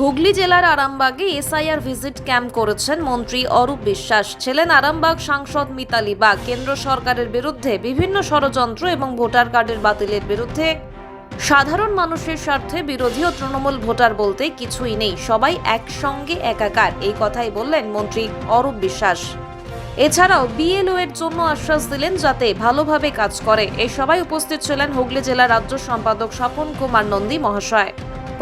হুগলি জেলার আরামবাগে SIR visit camp করেছেন মন্ত্রী অরূপ বিশ্বাস। ছিলেন আরামবাগ সাংসদ মিতালি বাগ। কেন্দ্র সরকারের বিরুদ্ধে বিভিন্ন ষড়যন্ত্র এবং ভোটার কার্ডের বাতিলের বিরুদ্ধে সাধারণ মানুষের স্বার্থে বিরোধী ও তৃণমূল ভোটার বলতে কিছুই নেই। সবাই একসঙ্গে একাকার, এই কথাই বললেন মন্ত্রী অরূপ বিশ্বাস। এছাড়াও বিএলও এর জন্য আশ্বাস দিলেন যাতে ভালোভাবে কাজ করে। এই সবাই উপস্থিত ছিলেন হুগলি জেলা রাজ্য সম্পাদক স্বপন কুমার নন্দী মহাশয়।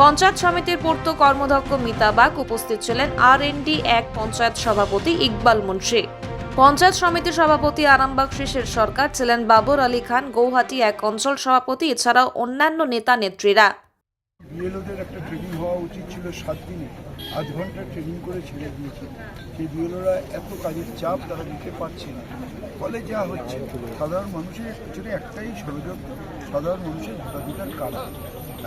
পঞ্চায়েত সমিতির পূর্ত কর্মধ্যক্ষ মিতা বাগ উপস্থিত ছিলেন আর এক পঞ্চায়েত সভাপতি ইকবাল মুন্সি। পঞ্চায়েত সমিতির সভাপতি আরামবাগ শিশির সরকার ছিলেন বাবর আলী খান, গৌহাটি এক অঞ্চল সভাপতি, এছাড়াও অন্যান্য নেতা নেত্রীরা। বিএলওদের একটা ট্রেনিং হওয়া উচিত ছিল সাত দিনে। আধ ঘণ্টা ট্রেনিং করে ছেড়ে দিয়েছে। সেই বিএলওরা এত কাজের চাপ তারা দিতে পারছে না। ফলে যা হচ্ছে, সাধারণ মানুষের পিছনে একটাই ষড়যন্ত্র সাধারণ মানুষের ভোটাধিকার কারা?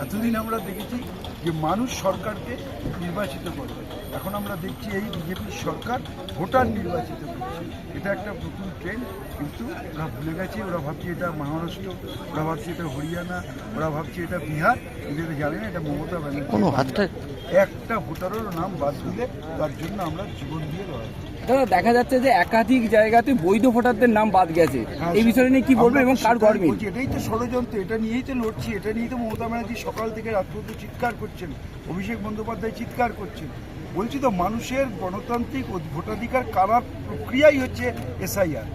এতদিন আমরা দেখেছি যে মানুষ সরকারকে নির্বাচিত করবে। এখন আমরা দেখছি এই বিজেপির সরকার ভোটার নির্বাচিত করছে। এটা একটা নতুন ট্রেন্ড কিন্তু ওরা ভুলে গেছে ওরা ভাবছে এটা মহারাষ্ট্র ওরা ভাবছে এটা হরিয়ানা ওরা ভাবছে এটা বিহার কিন্তু এটা জানে না এটা মমতা ব্যানার্জি। কোনো হাতটা একটা ভোটারেরও নাম বাদ দিলে তার জন্য আমরা জীবন দিয়ে লড়াই করব। দাদা দেখা যাচ্ছে যে একাধিক জায়গাতে বৈধ ভোটারদের নাম বাদ গেছে। এই বিষয়টা নিয়ে কি বলবেন এবং কার গর্বে এটাই তো ষড়যন্ত্র এটা নিয়েই তো লড়ছি এটা নিয়েই তো মমতা ব্যানার্জি সকাল থেকে রাত পর্যন্ত চিৎকার করছেন অভিষেক বন্দ্যোপাধ্যায় চিৎকার করছেন। বলছি তো মানুষের গণতান্ত্রিক ভোটাধিকার কারার প্রক্রিয়াই হচ্ছে এসআইআর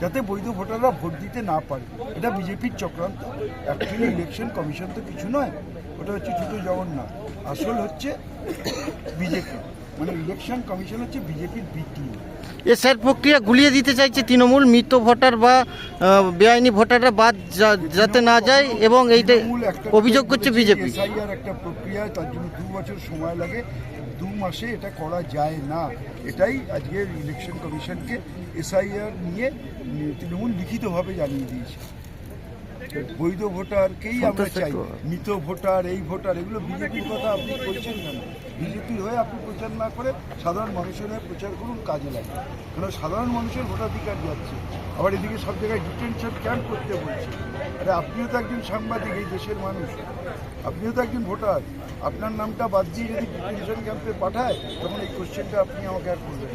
যাতে বৈধ ভোটাররা ভোট দিতে না পারে। এটা বিজেপির চক্রান্ত। অ্যাকচুয়ালি ইলেকশন কমিশন তো কিছু নয়। ওটা হচ্ছে ছোটো জগন্নাথ। আসল হচ্ছে বিজেপি। মানে ইলেকশন কমিশন হচ্ছে বিজেপির বিটিও এসআর প্রক্রিয়া গুলিয়ে দিতে চাইছে তৃণমূল মৃত ভোটার বা বেআইনি ভোটাররা বাদ যাতে না যায় এবং এইটা অভিযোগ করছে বিজেপি। এসআইআর একটা প্রক্রিয়া তার জন্য দু বছর সময় লাগে। দু মাসে এটা করা যায় না। এটাই আজকের ইলেকশন কমিশনকে এসআইআর নিয়ে তৃণমূল লিখিতভাবে জানিয়ে দিয়েছে। বৈধ ভোটারকেই আমরা চাই? মৃত ভোটার এই ভোটার এগুলো বিজেপির কথা আপনি বলছেন কেন? বিজেপির হয়ে আপনি প্রচার না করে সাধারণ মানুষের হয়ে প্রচার করুন কাজে লাগে কারণ সাধারণ মানুষের ভোটাধিকার যাচ্ছে। আবার এদিকে সব জায়গায় ডিটেনশন ক্যাম্প করতে বলছে। আরে আপনিও তো একজন সাংবাদিক এই দেশের মানুষ। আপনিও তো একজন ভোটার। আপনার নামটা বাদ দিয়ে যদি ডিটেনশন ক্যাম্পে পাঠায় তখন এই কোশ্চেনটা আপনি আমাকে আর করবেন।